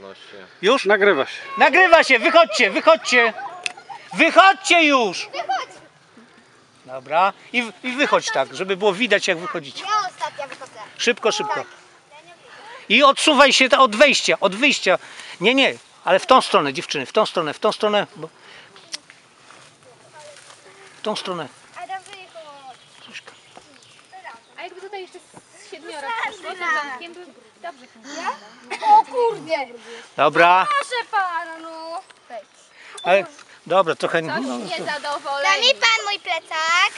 niezależności. Już? Nagrywa się. Nagrywa się, wychodźcie, wychodźcie. Wychodźcie już. Dobra. I, I wychodź tak, żeby było widać jak wychodzicie. Ja ostatnia wychodzę. Szybko, szybko. I odsuwaj się od wejścia, od wyjścia. Nie, nie, ale w tą stronę dziewczyny, w tą stronę, w tą stronę. Bo... W tą stronę. A jakby tutaj jeszcze z siedmiora przyszło, to zamkiem by dobrze O kurde! Dobra, Proszę pana, no. ale dobra, trochę. No, Coś to- Da mi pan mój plecak.